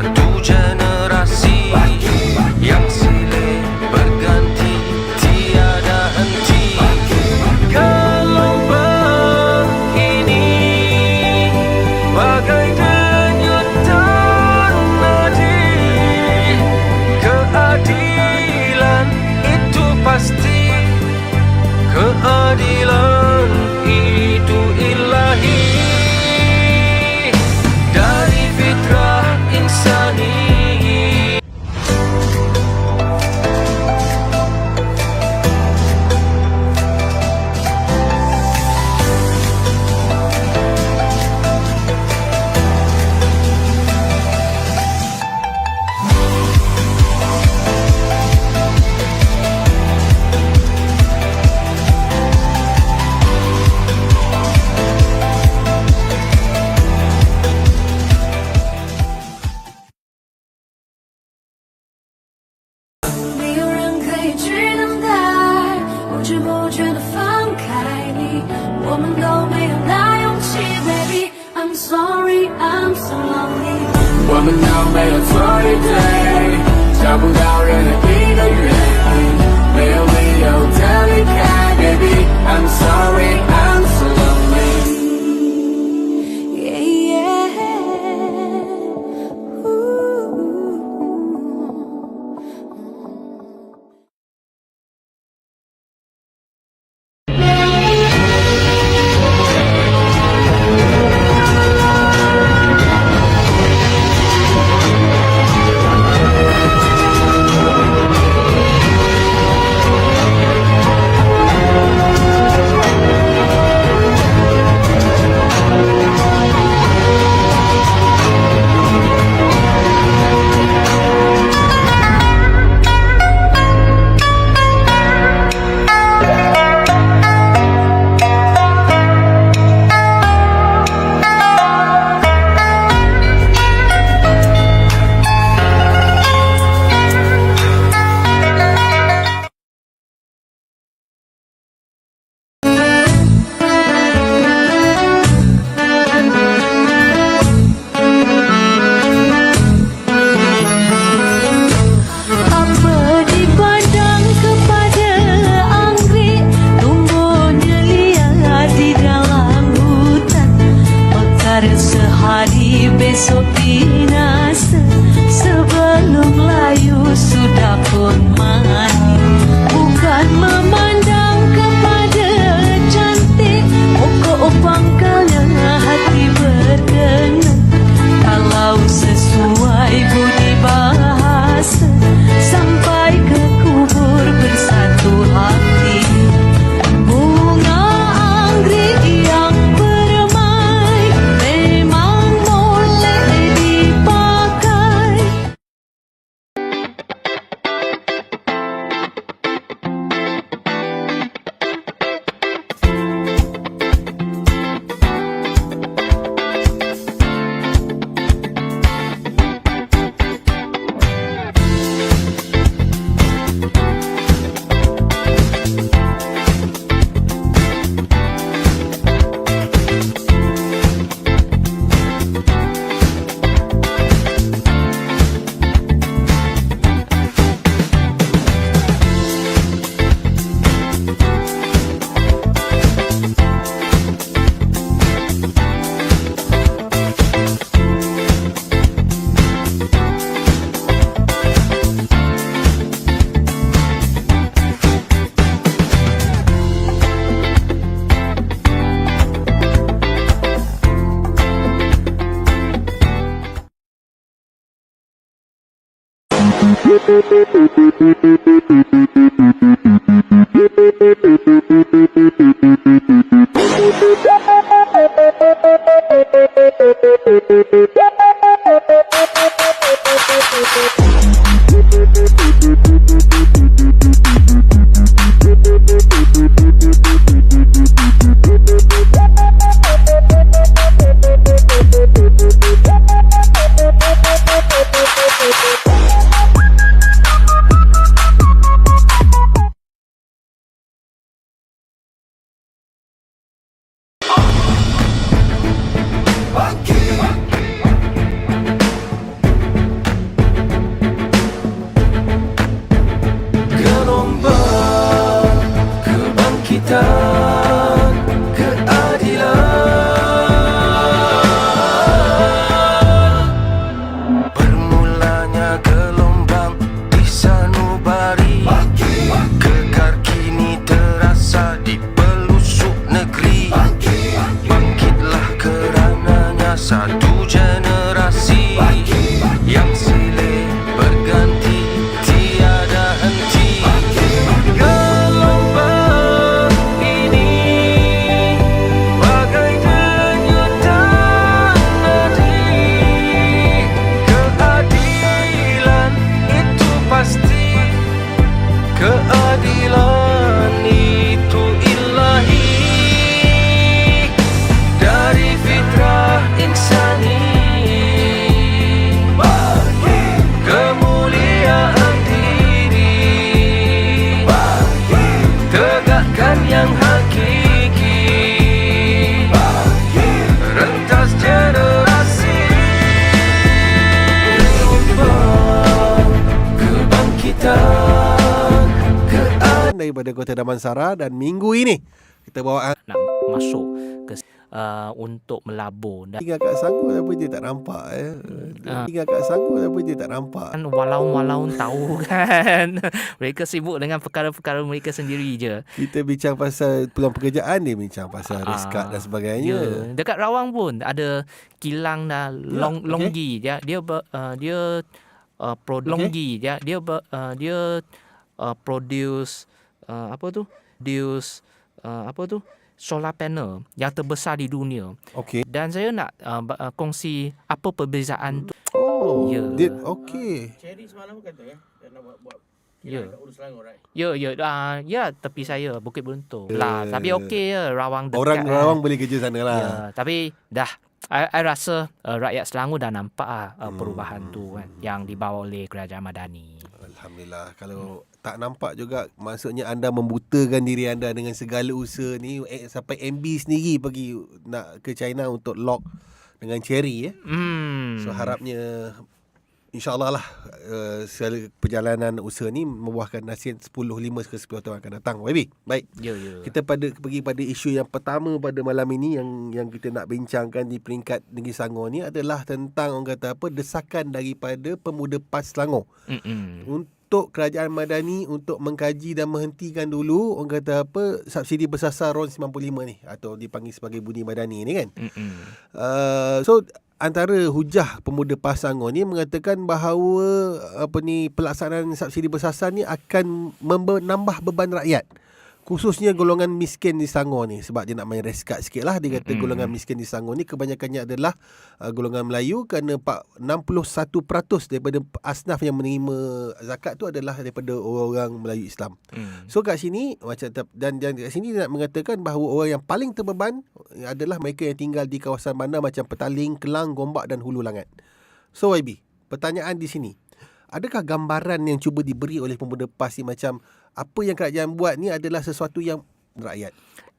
satu generasi yang silih berganti tiada henti. Kalau begini bagai denyut ternadi keadilan itu pasti keadilan 我们都没有错与对找不到任何一个原因没有理由的离开 baby i'm sorry Daripada Kota Damansara dan minggu ini kita bawa nak masuk ke uh, untuk melabur dan tinggal kat Sanggur tapi dia tak nampak eh. Ah. Tinggal kat Sanggur tapi dia tak nampak. walau-walau tahu kan mereka sibuk dengan perkara-perkara mereka sendiri je Kita bincang pasal peluang pekerjaan dia bincang pasal Ah, reskat dan sebagainya. Ya, dekat Rawang pun ada kilang dah long okey. longgi dia dia ber, uh, dia uh, pro, longgi dia dia ber, uh, dia uh, produce uh, apa tu? Produce uh, apa tu? solar panel yang terbesar di dunia. Okey. Dan saya nak uh, uh, kongsi apa perbezaan tu. Oh, Ya. dia okey. Cherry semalam kata ya, dia nak buat buat Ya. Ya, ya, ya tepi saya Bukit Beruntung. Ya. Lah, tapi okey ya Rawang dekat. Orang kan. Rawang boleh kerja sana lah. Ya, tapi dah I, I rasa uh, rakyat Selangor dah nampak uh, perubahan Hmm. tu kan yang dibawa oleh kerajaan Madani. Alhamdulillah. Kalau tak nampak juga maksudnya anda membutakan diri anda dengan segala usaha ni eh, sampai MB sendiri pergi nak ke China untuk lock dengan cherry ya. Hmm. So harapnya InsyaAllah lah uh, segala perjalanan usaha ni membuahkan hasil 10, 5 ke 10 tahun akan datang. YB, baik. Ya, ya. Kita pada pergi pada isu yang pertama pada malam ini yang yang kita nak bincangkan di peringkat Negeri Selangor ni adalah tentang orang kata apa desakan daripada pemuda PAS Selangor Mm-mm. untuk kerajaan Madani untuk mengkaji dan menghentikan dulu orang kata apa subsidi bersasar RON 95 ni atau dipanggil sebagai bunyi Madani ni kan. Mm-mm. Uh, so antara hujah pemuda Pasangor ni mengatakan bahawa apa ni pelaksanaan subsidi bersasar ni akan menambah beban rakyat khususnya golongan miskin di Selangor ni sebab dia nak main reskat sikit lah dia kata Mm-mm. golongan miskin di Selangor ni kebanyakannya adalah uh, golongan Melayu kerana pak- 61% daripada asnaf yang menerima zakat tu adalah daripada orang-orang Melayu Islam Mm. So kat sini macam dan dan kat sini dia nak mengatakan bahawa orang yang paling terbeban adalah mereka yang tinggal di kawasan bandar macam Petaling, Kelang, Gombak dan Hulu Langat. So YB, pertanyaan di sini. Adakah gambaran yang cuba diberi oleh pemuda PAS ni macam apa yang kerajaan buat ni adalah sesuatu yang rakyat?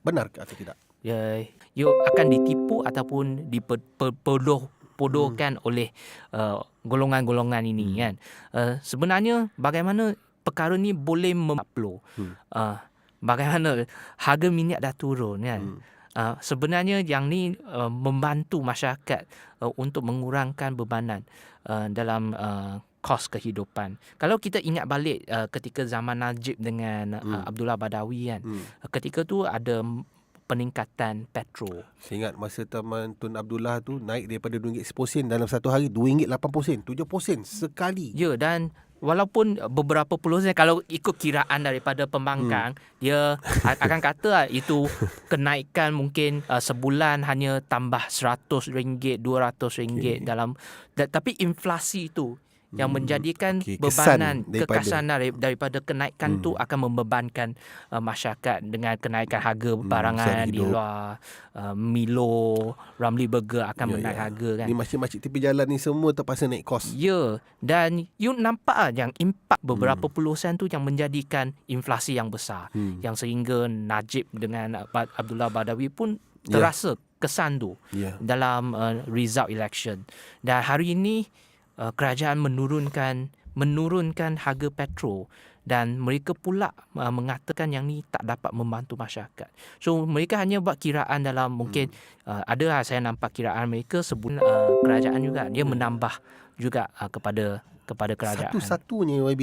Benar ke atau tidak? Ya, you akan ditipu ataupun dipodoh podohkan hmm. oleh uh, golongan-golongan ini Hmm. kan. Uh, sebenarnya bagaimana perkara ni boleh memaplo. Hmm. Uh, bagaimana harga minyak dah turun kan. Hmm. Uh, sebenarnya yang ni uh, membantu masyarakat uh, untuk mengurangkan bebanan uh, dalam uh, kos kehidupan. Kalau kita ingat balik uh, ketika zaman Najib dengan uh, Hmm. Abdullah Badawi kan. Hmm. Ketika tu ada peningkatan petrol. Saya ingat masa Taman Tun Abdullah tu naik daripada RM2 10 sen dalam satu hari RM2.80 sen, 70 sen sekali. Ya dan walaupun beberapa puluh sen kalau ikut kiraan daripada pembangkang hmm. dia akan kata lah, itu kenaikan mungkin uh, sebulan hanya tambah RM100 RM200 Okey. dalam da, tapi inflasi itu yang Hmm, menjadikan kesan bebanan daripada- kekasan dari, daripada kenaikan Hmm. tu akan membebankan uh, masyarakat dengan kenaikan harga barangan sara di luar uh, Milo, Ramly Burger akan Ya, menaik ya. harga kan. Ni makcik-makcik tepi jalan ni semua terpaksa naik kos. Ya, dan you nampak lah yang impak Hmm. beberapa puluh sen tu yang menjadikan inflasi yang besar. Hmm. Yang sehingga Najib dengan Ab- Abdullah Badawi pun Ya. terasa kesan tu Ya. dalam uh, result election. Dan hari ini uh, kerajaan menurunkan menurunkan harga petrol dan mereka pula uh, mengatakan yang ni tak dapat membantu masyarakat. So mereka hanya buat kiraan dalam mungkin uh, ada lah saya nampak kiraan mereka sebut uh, kerajaan juga dia menambah juga uh, kepada kepada kerajaan. Satu-satunya YB